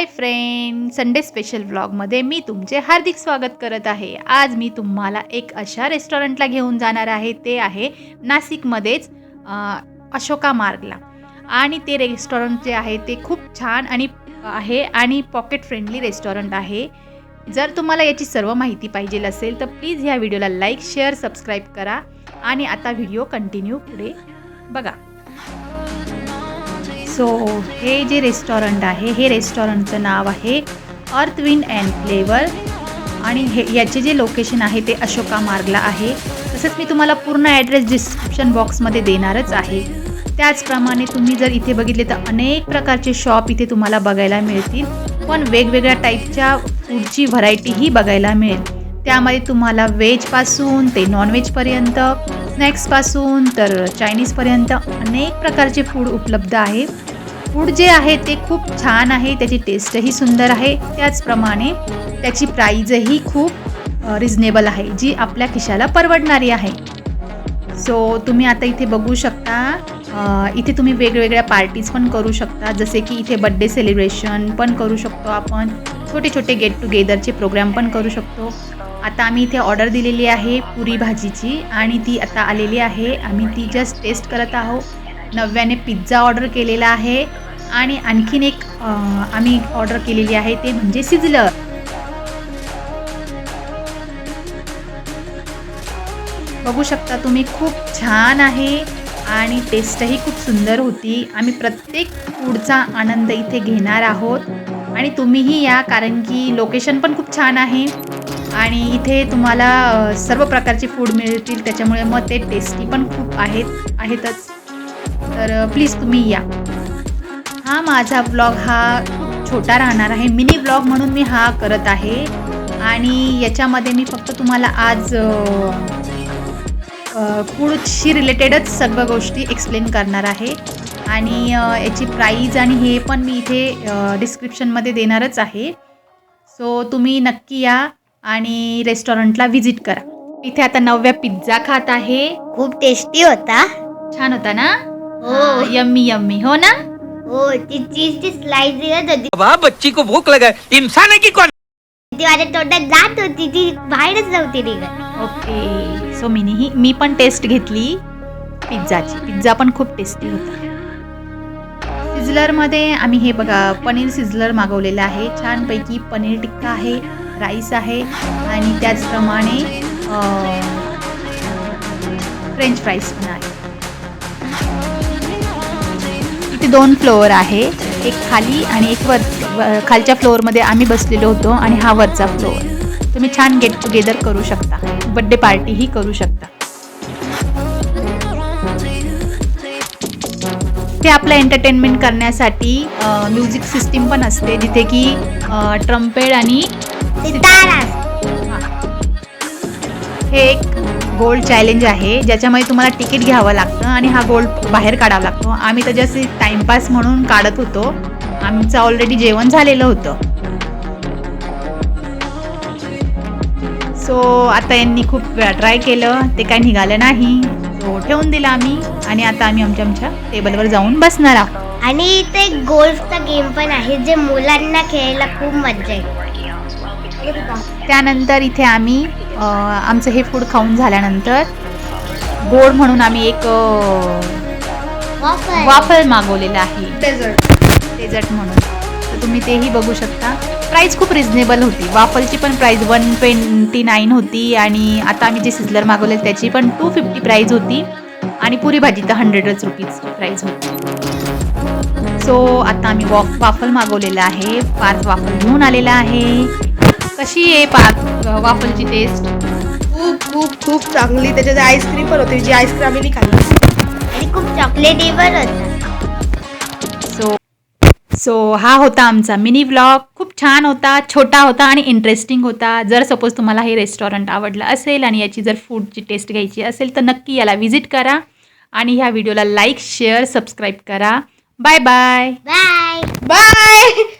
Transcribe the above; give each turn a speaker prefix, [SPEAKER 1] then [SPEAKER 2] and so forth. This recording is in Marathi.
[SPEAKER 1] हाय फ्रेंड संडे स्पेशल व्लॉगमध्ये मी तुमचे हार्दिक स्वागत करत आहे. आज मी तुम्हाला एक अशा रेस्टॉरंटला घेऊन जाणार आहे. ते आहे नाशिकमध्येच अशोका मार्गला. आणि ते रेस्टॉरंट जे आहे ते खूप छान आणि आहे आणि पॉकेट फ्रेंडली रेस्टॉरंट आहे. जर तुम्हाला याची सर्व माहिती पाहिजे असेल तर प्लीज ह्या व्हिडिओला लाईक शेअर सबस्क्राईब करा. आणि आता व्हिडिओ कंटिन्यू पुढे बघा. सो हे जे रेस्टॉरंट आहे हे रेस्टॉरंटचं नाव आहे अर्थ विंड अँड फ्लेवर आणि हे याचे जे लोकेशन आहे ते अशोका मार्गला आहे. तसंच मी तुम्हाला पूर्ण ॲड्रेस डिस्क्रिप्शन बॉक्समध्ये देणारच आहे. त्याचप्रमाणे तुम्ही जर इथे बघितले तर अनेक प्रकारचे शॉप इथे तुम्हाला बघायला मिळतील. पण वेगवेगळ्या टाईपच्या फूडची व्हरायटीही बघायला मिळेल. त्यामध्ये तुम्हाला व्हेजपासून ते नॉनव्हेजपर्यंत स्नॅक्सपासून तर चायनीजपर्यंत अनेक प्रकारचे फूड उपलब्ध आहे. फूड जे आहे ते खूप छान आहे त्याची टेस्टही सुंदर आहे. त्याचप्रमाणे त्याची प्राईजही खूप रिजनेबल आहे जी आपल्या खिशाला परवडणारी आहे. सो तुम्ही आता इथे बघू शकता इथे तुम्ही वेगवेगळ्या पार्टीज पण करू शकता जसे की इथे बड्डे सेलिब्रेशन पण करू शकतो आपण छोटे छोटे गेट टुगेदरचे प्रोग्राम पण करू शकतो. आता आम्ही इथे ऑर्डर दिलेली आहे पुरी भाजीची आणि ती आता आलेली आहे. आम्ही ती जस्ट टेस्ट करत आहोत. नव्याने पिझ्झा ऑर्डर केलेला आहे आणि आणखीन एक आम्ही ऑर्डर केलेली आहे ते म्हणजे सिझलर बघू शकता तुम्ही खूप छान आहे आणि टेस्टही खूप सुंदर होती. आम्ही प्रत्येक फूडचा आनंद इथे घेणार आहोत. आणि तुम्हीही या कारण की लोकेशन पण खूप छान आहे. आणि इथे तुम्हाला सर्व प्रकारचे फूड मिळतील त्याच्यामुळे मग ते टेस्टी पण खूप आहेत आहेतच. तर प्लीज तुम्ही या. हा माझा ब्लॉग हा छोटा राहणार आहे. मिनी ब्लॉग म्हणून मी हा करत आहे. आणि याच्यामध्ये मी फक्त तुम्हाला आज फूडशी रिलेटेडच सर्व गोष्टी एक्सप्लेन करणार आहे. आणि याची प्राईज आणि हे पण मी इथे डिस्क्रिप्शनमध्ये देणारच आहे. सो तुम्ही नक्की या आणि रेस्टॉरंटला व्हिजिट करा. इथे आता नवव्या पिझ्झा खात आहे.
[SPEAKER 2] खूप टेस्टी होता.
[SPEAKER 1] छान होता ना?
[SPEAKER 2] हो.
[SPEAKER 1] Yummy yummy. हो ना?
[SPEAKER 2] हो ती चीजची स्लाइस दिसत होती
[SPEAKER 3] वाह बच्ची को भूख लगा है। इंसान है की कौन
[SPEAKER 2] ती माझ्या तोंडात जात होती ती बाहेरच नव्हती निघत.
[SPEAKER 1] ओके. सो मीनीही मी पण टेस्ट घेतली. पिझ्झाची. पिझ्झा पण खूप टेस्टी होता. सिझलरमध्ये आम्ही हे बघा पनीर सिझलर मागवलेलं आहे. छानपैकी पनीर टिक्का आहे राईस आहे आणि त्याचप्रमाणे फ्रेंच फ्राईज पण आहे. इथे दोन फ्लोअर आहे. एक खाली आणि एक वर खालच्या फ्लोअरमध्ये आम्ही बसलेलो होतो आणि हा वरचा फ्लोअर. तुम्ही छान गेट टुगेदर करू शकता. बड्डे पार्टीही करू शकता. ते आपलं एंटरटेनमेंट करण्यासाठी म्युझिक सिस्टीम पण असते जिथे की ट्रम्पेड आणि हे एक गोल्ड चॅलेंज आहे ज्याच्यामध्ये तुम्हाला तिकीट घ्यावं लागतं आणि हा गोल्ड बाहेर काढावा लागतो. आम्ही त्याच्याशी टाइमपास म्हणून काढत होतो. आमचं ऑलरेडी जेवण झालेलं होतं. सो आता यांनी खूप वेळा ट्राय केलं ते काय निघालं नाही. सो ठेवून दिलं आम्ही आणि आता आम्ही आमच्या आमच्या टेबलवर जाऊन बसणार आहोत.
[SPEAKER 2] आणि इथे गोल्फचा गेम पण आहे जे मुलांना खेळायला खूप मजा येते.
[SPEAKER 1] त्यानंतर इथे आम्ही आमचं हे फूड खाऊन झाल्यानंतर गोड म्हणून आम्ही एक
[SPEAKER 2] वाफल.
[SPEAKER 1] वाफल मागवलेलं आहे. डेझर्ट म्हणून. तर तुम्ही तेही बघू शकता. प्राईस खूप रिजनेबल होती. वाफलची पण प्राईस वन ट्वेंटी नाईन होती आणि आता आम्ही जे सिझलर मागवले त्याची पण टू फिफ्टी प्राईज होती. आणि पुरी भाजी तर हंड्रेडच रुपीजची प्राईज होती. सो आता आम्ही वॉक वाफल मागवलेलं आहे. पाच वाफल घेऊन आलेला आहे. कशी आहे पाच वाफलची टेस्ट
[SPEAKER 4] खूप खूप खूप चांगली. त्याच्यात आईस्क्रीम पण होती. जी आईस्क्रीम आम्ही नाही खाल्ली.
[SPEAKER 2] आणि खूप चॉकलेटी पण होता.
[SPEAKER 1] सो सो हा होता आमचा मिनी व्लॉग खूप छान होता छोटा होता आणि इंटरेस्टिंग होता. जर सपोज तुम्हाला हे रेस्टॉरंट आवडलं असेल आणि याची जर फूडची टेस्ट घ्यायची असेल तर नक्की याला व्हिजिट करा. आणि ह्या व्हिडिओला लाईक शेअर सबस्क्राईब करा. Bye bye
[SPEAKER 2] bye
[SPEAKER 4] bye